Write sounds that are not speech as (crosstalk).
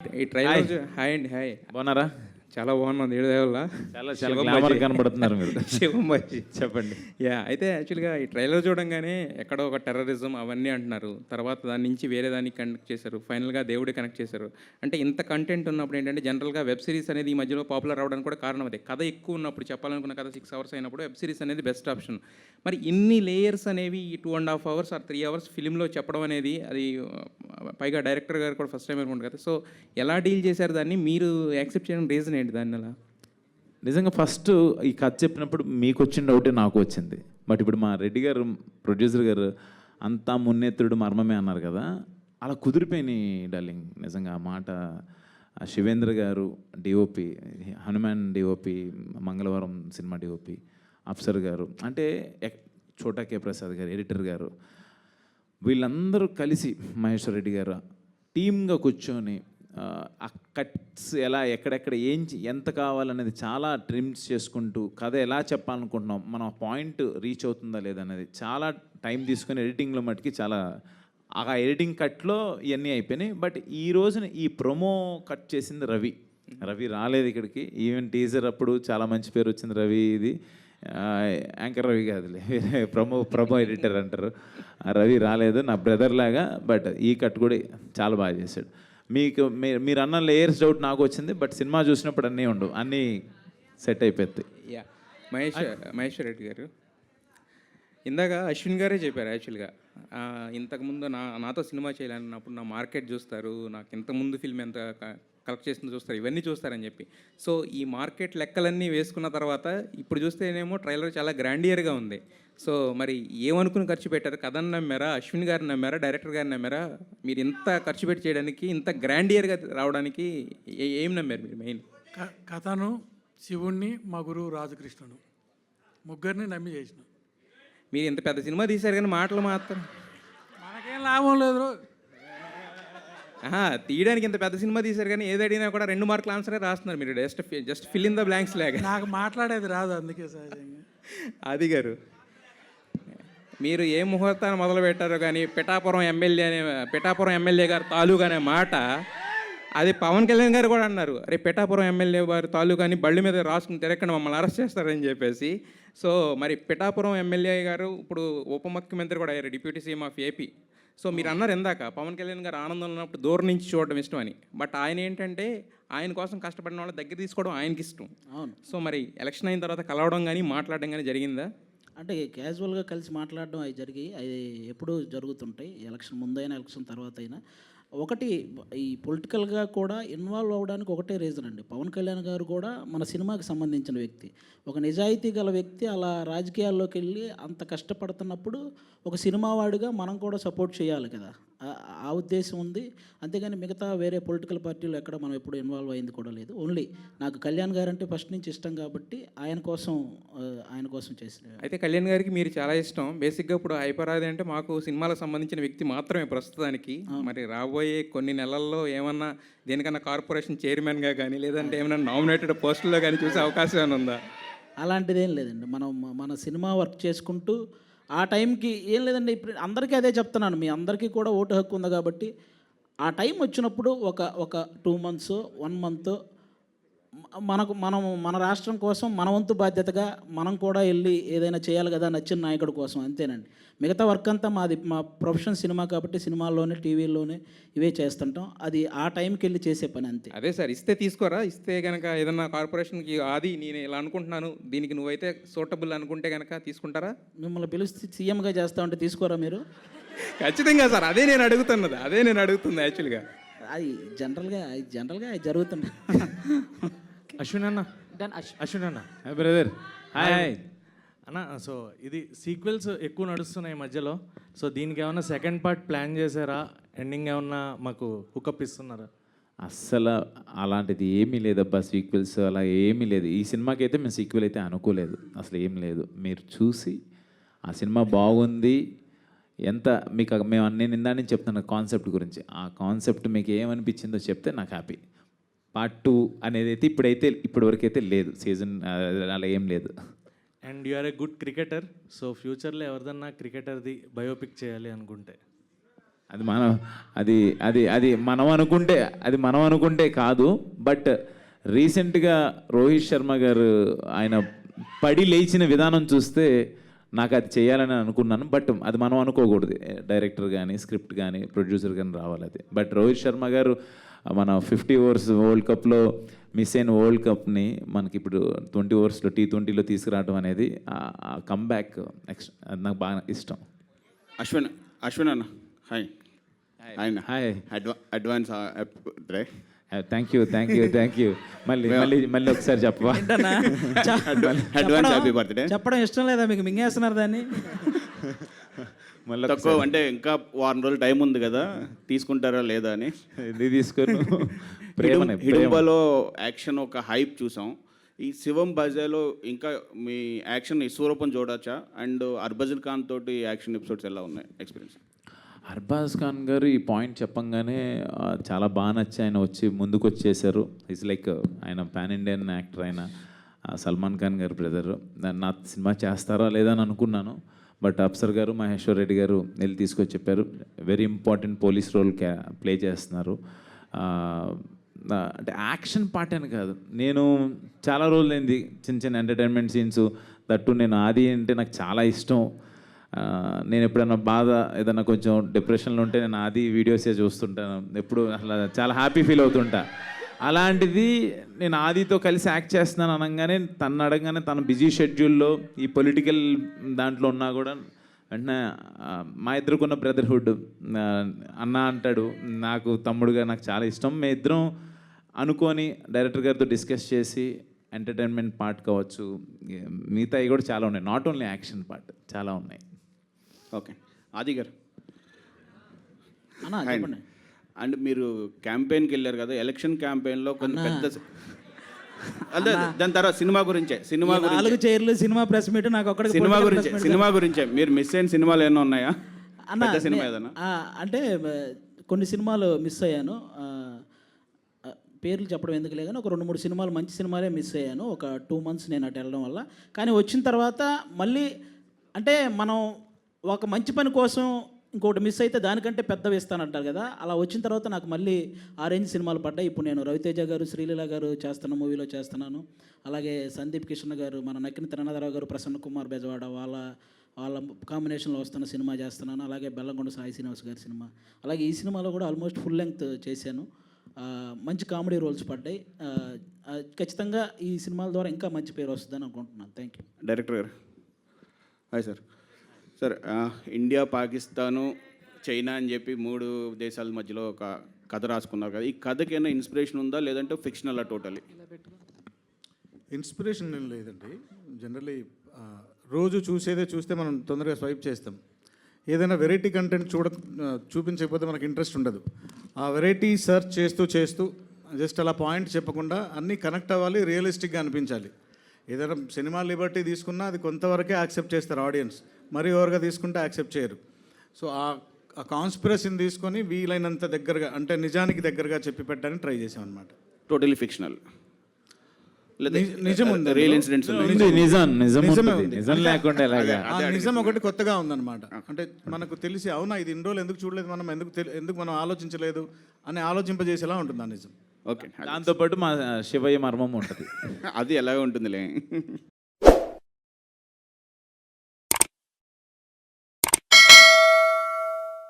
ఈ trailer hi అండి hi బాగున్నారా? చాలా బాగున్నది ఏడు చాలా చాలా గ్లామర్ కనబడుతున్నారు మీరు. (laughs) శివంబాజీ చెప్పండి. యా అయితే యాక్చువల్గా ఈ ట్రైలర్ చూడంగానే ఎక్కడో ఒక టెర్రరిజం అవన్నీ అంటున్నారు. తర్వాత దాని నుంచి వేరే దానికి కనెక్ట్ చేశారు. ఫైనల్గా దేవుడి కనెక్ట్ చేశారు. అంటే ఇంత కంటెంట్ ఉన్నప్పుడు ఏంటంటే జనరల్గా వెబ్ సిరీస్ అనేది ఈ మధ్యలో పాపులర్ అవడానికి కూడా కారణం అదే. కథ ఎక్కువ ఉన్నప్పుడు చెప్పాలనుకున్న కథ సిక్స్ అవర్స్ అయినప్పుడు వెబ్ సిరీస్ అనేది బెస్ట్ ఆప్షన్ మరి ఇన్ని లేయర్స్ అనేవి ఈ two and half hours or three hours ఫిలింలో చెప్పడం అనేది అది పైగా డైరెక్టర్ గారు కూడా ఫస్ట్ టైం అనుకుంటారు కదా. సో ఎలా డీల్ చేశారు దాన్ని? మీరు యాక్సెప్ట్ చేయడం రీజన్ ఏంటి దాన్ని అలా నిజంగా ఫస్ట్ ఈ కథ చెప్పినప్పుడు మీకు వచ్చిన డౌటే నాకు వచ్చింది బట్ ఇప్పుడు మా రెడ్డి గారు ప్రొడ్యూసర్ గారు అంతా మున్నెత్తుడు మర్మమే అన్నారు కదా అలా కుదిరిపోయినాయి డార్లింగ్. నిజంగా ఆ మాట శివేంద్ర గారు DOP Hanuman DOP Mangalavaaram cinema DOP Afsar గారు అంటే ఎక్- చోటా కే ప్రసాద్ గారు ఎడిటర్ గారు వీళ్ళందరూ కలిసి మహేశ్వర్ రెడ్డి గారు టీమ్గా కూర్చొని ఆ, కట్స్ ఎలా ఎక్కడెక్కడ ఏం ఎంత కావాలనేది చాలా ట్రిమ్స్ చేసుకుంటూ కథ ఎలా చెప్పాలనుకుంటున్నాం మనం పాయింట్ రీచ్ అవుతుందా లేదనేది అనేది చాలా టైం తీసుకుని ఎడిటింగ్లో మట్టుకి చాలా ఆ ఎడిటింగ్ కట్లో ఇవన్నీ అయిపోయినాయి. బట్ ఈ రోజున ఈ ప్రొమో కట్ చేసింది రవి. రవి రాలేదు ఇక్కడికి. ఈవెన్ టీజర్ అప్పుడు చాలా మంచి పేరు వచ్చింది రవి ఇది. యాంకర్ రవి కాదులే వేరే ప్రమో ప్రమో ఎడిటర్ అంటారు. రవి రాలేదు నా బ్రదర్ లాగా బట్ ఈ కట్ కూడా చాలా బాగా చేశాడు. మీకు మీరు మీరు అన్న లేయర్స్ డౌట్ నాకు వచ్చింది బట్ సినిమా చూసినప్పుడు అన్నీ ఉండవు అన్నీ సెట్ అయిపోతాయి. యా మహేష్ మహేశ్వర్ రెడ్డి గారు. ఇందాక అశ్విన్ గారే చెప్పారు యాక్చువల్గా ఆ, ఇంతకుముందు నా నాతో సినిమా చేయాలన్నప్పుడు నా మార్కెట్ చూస్తారు నాకు ఇంతకుముందు ఫిల్మ్ ఎంత కలెక్ట్ చేసిందో చూస్తారు. ఇవన్నీ చూస్తారని చెప్పి. సో ఈ మార్కెట్ లెక్కలన్నీ వేసుకున్న తర్వాత ఇప్పుడు చూస్తేనేమో ట్రైలర్ చాలా గ్రాండియర్గా ఉంది. సో మరి ఏమనుకుని ఖర్చు పెట్టారు? కథను నమ్మారా? అశ్విన్ గారిని నమ్మారా? డైరెక్టర్ గారిని నమ్మారా? మీరు ఇంత ఖర్చు పెట్టి చేయడానికి ఇంత గ్రాండియర్గా రావడానికి ఏ- నమ్మారు మీరు మెయిన్? కథను శివుణ్ణి మా గురువు రాజకృష్ణుడు. ముగ్గురిని నమ్మి చేసిన. మీరు ఇంత పెద్ద సినిమా తీశారు కానీ మాటలు మాత్రం. మనకేం లాభం లేదు. తీయడానికి ఇంత పెద్ద సినిమా తీశారు కానీ ఏది అడిగినా కూడా రెండు మార్కులు ఆన్సరే రాస్తున్నారు మీరు. Just just fill in the blanks లాగా. నాకు మాట్లాడేది రాదు అందుకే సహజంగా. అది గారు. మీరు ఏ ముహూర్తాన్ని మొదలు పెట్టారో కానీ పిఠాపురం ఎమ్మెల్యే అనే పిఠాపురం ఎమ్మెల్యే గారు తాలూకా అనే మాట అది పవన్ కళ్యాణ్ గారు కూడా అన్నారు. అరే పిఠాపురం ఎమ్మెల్యే వారి తాలూకాని బళ్ళు మీద రాసుకుని తిరగకుండా మమ్మల్ని అరెస్ట్ చేస్తారని చెప్పేసి. సో మరి పిఠాపురం ఎమ్మెల్యే గారు ఇప్పుడు ఉప ముఖ్యమంత్రి కూడా అయ్యారు deputy CM of AP. So మీరు అన్నారు ఇందాక పవన్ కళ్యాణ్ గారు ఆనందంలో ఉన్నప్పుడు దూరం నుంచి చూడడం ఇష్టం అని బట్ ఆయన ఏంటంటే ఆయన కోసం కష్టపడిన వాళ్ళ దగ్గర తీసుకోవడం ఆయనకి ఇష్టం. అవును. సో మరి ఎలక్షన్ అయిన తర్వాత కలవడం కానీ మాట్లాడడం కానీ జరిగిందా? అంటే క్యాజువల్గా కలిసి మాట్లాడడం అవి జరిగి అవి ఎప్పుడూ జరుగుతుంటాయి. ఎలక్షన్ ముందైనా ఎలక్షన్ తర్వాత అయినా ఒకటి ఈ పొలిటికల్గా కూడా ఇన్వాల్వ్ అవ్వడానికి ఒకటే రీజన్ అండి. పవన్ కళ్యాణ్ గారు కూడా మన సినిమాకి సంబంధించిన వ్యక్తి. ఒక నిజాయితీ గల వ్యక్తి అలా రాజకీయాల్లోకి వెళ్ళి అంత కష్టపడుతున్నప్పుడు ఒక సినిమా వాడిగా మనం కూడా సపోర్ట్ చేయాలి కదా. ఆ- ఉద్దేశం ఉంది. అంతేగాని మిగతా వేరే పొలిటికల్ పార్టీలు ఎక్కడ మనం ఎప్పుడు ఇన్వాల్వ్ అయింది కూడా లేదు. ఓన్లీ నాకు కళ్యాణ్ గారు అంటే ఫస్ట్ నుంచి ఇష్టం కాబట్టి ఆయన కోసం ఆయన కోసం చేసిన అయితే కళ్యాణ్ గారికి మీరు చాలా ఇష్టం. బేసిక్గా ఇప్పుడు హైపరాది అంటే మాకు సినిమాలకు సంబంధించిన వ్యక్తి మాత్రమే ప్రస్తుతానికి. మరి రాబోయే కొన్ని నెలల్లో ఏమన్నా దేనికన్నా కార్పొరేషన్ చైర్మన్గా కానీ లేదంటే ఏమైనా నామినేటెడ్ పోస్టుల్లో కానీ చూసే అవకాశం ఏమైనా ఉందా? అలాంటిదేం లేదండి. మనం మన సినిమా వర్క్ చేసుకుంటూ ఆ టైంకి ఏం లేదండి ఇప్పుడు అందరికీ అదే చెప్తున్నాను మీ అందరికీ కూడా ఓటు హక్కు ఉంది కాబట్టి ఆ టైం వచ్చినప్పుడు ఒక ఒక టూ మంత్స్ వన్ మంత్ మనకు మనం మన రాష్ట్రం కోసం మన వంతు బాధ్యతగా మనం కూడా వెళ్ళి ఏదైనా చేయాలి కదా నచ్చిన నాయకుడి కోసం అంతేనండి. మిగతా వర్క్ అంతా మాది మా ప్రొఫెషన్ సినిమా కాబట్టి సినిమాల్లోనే టీవీల్లోనే ఇవే చేస్తుంటాం. అది ఆ టైంకి వెళ్ళి చేసే పని అంతే. అదే సార్ ఇస్తే తీసుకోరా? ఇస్తే కనుక ఏదన్నా కార్పొరేషన్కి అది నేను ఇలా అనుకుంటున్నాను దీనికి నువ్వైతే సూటబుల్ అనుకుంటే కనుక తీసుకుంటారా? మిమ్మల్ని పిలిస్తే సీఎంగా చేస్తా ఉంటే తీసుకోరా మీరు? ఖచ్చితంగా సార్ అదే నేను అడుగుతున్నది అదే నేను అడుగుతుంది యాక్చువల్గా. అది జనరల్గా జనరల్గా అది జరుగుతుంది అశ్విన్ అన్న. అశ్విన్ అన్న. బ్రదర్ హాయ్ అన్న సో ఇది సీక్వెల్స్ ఎక్కువ నడుస్తున్నాయి ఈ మధ్యలో. సో దీనికి ఏమన్నా సెకండ్ పార్ట్ ప్లాన్ చేశారా? ఎండింగ్ ఏమన్నా మాకు హుకప్ ఇస్తున్నారా? అస్సలు అలాంటిది ఏమీ లేదబ్బా సీక్వెల్స్ అలా ఏమీ లేదు. ఈ సినిమాకి అయితే మేము సీక్వెల్ అయితే అనుకోలేదు. అసలు ఏం లేదు. మీరు చూసి ఆ సినిమా బాగుంది ఎంత మీకు మేము నేను ఇందా నుంచి చెప్తున్న కాన్సెప్ట్ గురించి. ఆ కాన్సెప్ట్ మీకు ఏమనిపించిందో చెప్తే నాకు హ్యాపీ పార్ట్ టూ అనేది అయితే ఇప్పుడైతే ఇప్పటివరకు అయితే లేదు. సీజన్ అలా ఏం లేదు. And you are a good cricketer so ఫ్యూచర్లో ఎవరిదన్నా క్రికెటర్ది బయోపిక్ చేయాలి అనుకుంటే. అది మనం అది అది అది మనం అనుకుంటే అది మనం అనుకుంటే కాదు. బట్ రీసెంట్గా రోహిత్ శర్మ గారు ఆయన పడి లేచిన విధానం చూస్తే నాకు అది చేయాలని అనుకున్నాను బట్ అది మనం అనుకోకూడదు. డైరెక్టర్ కానీ స్క్రిప్ట్ కానీ ప్రొడ్యూసర్ కానీ రావాలి అది. బట్ రోహిత్ శర్మ గారు మన ఫిఫ్టీ ఓవర్స్ వరల్డ్ కప్లో మిస్ అయిన వరల్డ్ కప్ని మనకి ఇప్పుడు ట్వంటీ ఓవర్స్లో టీ ట్వంటీలో తీసుకురావడం అనేది ఆ కమ్బ్యాక్ నెక్స్ట్ అది నాకు బాగా ఇష్టం. అశ్విన్ అశ్విన్ అన్న. హాయ్ హాయ్ హాయ్ అడ్వా advance ray. Thank you thank you thank you మళ్ళీ మళ్ళీ మళ్ళీ ఒకసారి చెప్పవా? అడ్వాన్స్ హ్యాపీ చెప్పడం- బర్త్డే చెప్పడం ఇష్టం లేదా మీకు? మింగేస్తున్నారు దాన్ని? మళ్ళీ తక్కువ అంటే ఇంకా వారం రోజులు టైం ఉంది కదా తీసుకుంటారా లేదా అని. ఇది తీసుకొని (laughs) ప్రేమ. హిడుంబలో యాక్షన్ ఒక హైప్ చూసాం. ఈ శివం బజాలో ఇంకా మీ యాక్షన్ ఇశ్వరూపం చూడొచ్చా? అండ్ అర్బజన్ ఖాన్ తోటి యాక్షన్ ఎపిసోడ్స్ ఎలా ఉన్నాయి? ఎక్స్పీరియన్స్ అర్బాజ్ ఖాన్ గారు ఈ పాయింట్ చెప్పంగానే చాలా బాగా నచ్చి ఆయన వచ్చి ముందుకు వచ్చేసారు ఇట్స్ లైక్ uh, ఆయన పాన్ ఇండియన్ యాక్టర్ ఆయన సల్మాన్ ఖాన్ గారు బ్రదర్ నా సినిమా చేస్తారా లేదా అని అనుకున్నాను. బట్ అప్సర్ గారు మహేశ్వర్ రెడ్డి గారు వెళ్ళి తీసుకొచ్చి చెప్పారు. వెరీ ఇంపార్టెంట్ పోలీస్ రోల్ క్యా ప్లే చేస్తున్నారు. అంటే యాక్షన్ పార్ట్ అని కాదు. నేను చాలా రోజులైంది చిన్న చిన్న ఎంటర్టైన్మెంట్ సీన్స్ దట్టు నేను ఆది అంటే నాకు చాలా ఇష్టం. నేను ఎప్పుడైనా బాధ ఏదైనా కొంచెం డిప్రెషన్లో ఉంటే నేను ఆది వీడియోసే చూస్తుంటాను. ఎప్పుడు అసలు చాలా హ్యాపీ ఫీల్ అవుతుంటా. అలాంటిది నేను ఆదితో కలిసి యాక్ట్ చేస్తున్నాను అనగానే తను అడగగానే తన బిజీ షెడ్యూల్లో ఈ పొలిటికల్ దాంట్లో ఉన్నా కూడా వెంటనే మా ఇద్దరుకున్న బ్రదర్హుడ్ అన్న అంటాడు నాకు తమ్ముడుగా నాకు చాలా ఇష్టం. మేము ఇద్దరం అనుకొని డైరెక్టర్ గారితో డిస్కస్ చేసి ఎంటర్టైన్మెంట్ పార్ట్ కావచ్చు మిగతావి కూడా చాలా ఉన్నాయి. నాట్ ఓన్లీ యాక్షన్ పార్ట్ చాలా ఉన్నాయి. ఓకే. ఆది గారు. అన్న హాయ్ చెప్పండి. అండ్ మీరు క్యాంపెయిన్కి వెళ్ళారు కదా ఎలక్షన్ క్యాంపెయిన్లో కొన్ని పెద్ద అదే దాని తర్వాత సినిమా గురించే సినిమా నాలుగు చైర్లు సినిమా ప్రెస్ మీట్ నాకు ఒక్కడికి సినిమా గురించే సినిమా గురించే. మీరు మిస్ అయిన సినిమాలు ఏమైనా ఉన్నాయా? అన్న సినిమా ఏదైనా? అంటే కొన్ని సినిమాలు మిస్ అయ్యాను. పేర్లు చెప్పడం ఎందుకులే కానీ ఒక రెండు మూడు సినిమాలు మంచి సినిమాలే మిస్ అయ్యాను. ఒక టూ మంత్స్ నేను అటు వెళ్ళడం వల్ల. కానీ వచ్చిన తర్వాత మళ్ళీ అంటే మనం ఒక మంచి పని కోసం ఇంకోటి మిస్ అయితే దానికంటే పెద్దవి ఇస్తానంటారు కదా. అలా వచ్చిన తర్వాత నాకు మళ్ళీ ఆ రేంజ్ సినిమాలు పడ్డాయి. ఇప్పుడు నేను రవితేజ గారు శ్రీలీల గారు చేస్తున్న మూవీలో చేస్తున్నాను. అలాగే సందీప్ కిషన్ గారు మన నక్కిన తిరణాధరావు గారు ప్రసన్న కుమార్ బెజవాడ వాళ్ళ వాళ్ళ కాంబినేషన్లో వస్తున్న సినిమా చేస్తున్నాను. అలాగే బెల్లంకొండ సాయి శ్రీనివాస్ గారి సినిమా. అలాగే ఈ సినిమాలో కూడా ఆల్మోస్ట్ ఫుల్ లెంగ్త్ చేశాను. మంచి కామెడీ రోల్స్ పడ్డాయి. ఖచ్చితంగా ఈ సినిమాల ద్వారా ఇంకా మంచి పేరు వస్తుందని అనుకుంటున్నాను. థ్యాంక్ యూ డైరెక్టర్ గారు. Hi sir sir India Pakistan China అని చెప్పి మూడు దేశాల మధ్యలో ఒక కథ రాసుకున్నారు కదా. ఈ కథకి ఏమైనా ఇన్స్పిరేషన్ ఉందా లేదంటే ఫిక్షనల్ టోటలీ? ఇన్స్పిరేషన్ ఏం లేదండి. జనరలీ రోజు చూసేదే చూస్తే మనం తొందరగా స్వైప్ చేస్తాం. ఏదైనా వెరైటీ కంటెంట్ చూడ చూపించకపోతే మనకి ఇంట్రెస్ట్ ఉండదు. ఆ వెరైటీ సెర్చ్ చేస్తూ చేస్తూ జస్ట్ అలా పాయింట్ చెప్పకుండా అన్నీ కనెక్ట్ అవ్వాలి రియలిస్టిక్గా అనిపించాలి. ఏదైనా సినిమా లిబర్టీ తీసుకున్నా అది కొంతవరకే యాక్సెప్ట్ చేస్తారు ఆడియన్స్. మరీ ఓవర్గా తీసుకుంటే యాక్సెప్ట్ చేయరు. సో ఆ ఆ కాన్స్పిరసీని తీసుకొని వీలైనంత దగ్గరగా అంటే నిజానికి దగ్గరగా చెప్పి పెట్టడానికి ట్రై చేసాం అనమాట టోటలీ ఫిక్షనల్ నిజ- నిజం ఉంది. రియల్. ఇన్సిడెంట్స్ నిజం లేకుండా ఒకటి కొత్తగా ఉందన్నమాట. అంటే మనకు తెలిసి అవునా ఇది ఇన్ని రోజులు ఎందుకు చూడలేదు మనం? ఎందుకు తెలి- ఎందుకు మనం ఆలోచించలేదు? అని ఆలోచింపజేసేలా ఉంటుంది ఆ నిజం. ఓకే దాంతోపాటు మా శివయ్య మర్మం ఉంటుంది. (laughs) అది ఎలాగ ఉంటుందిలే.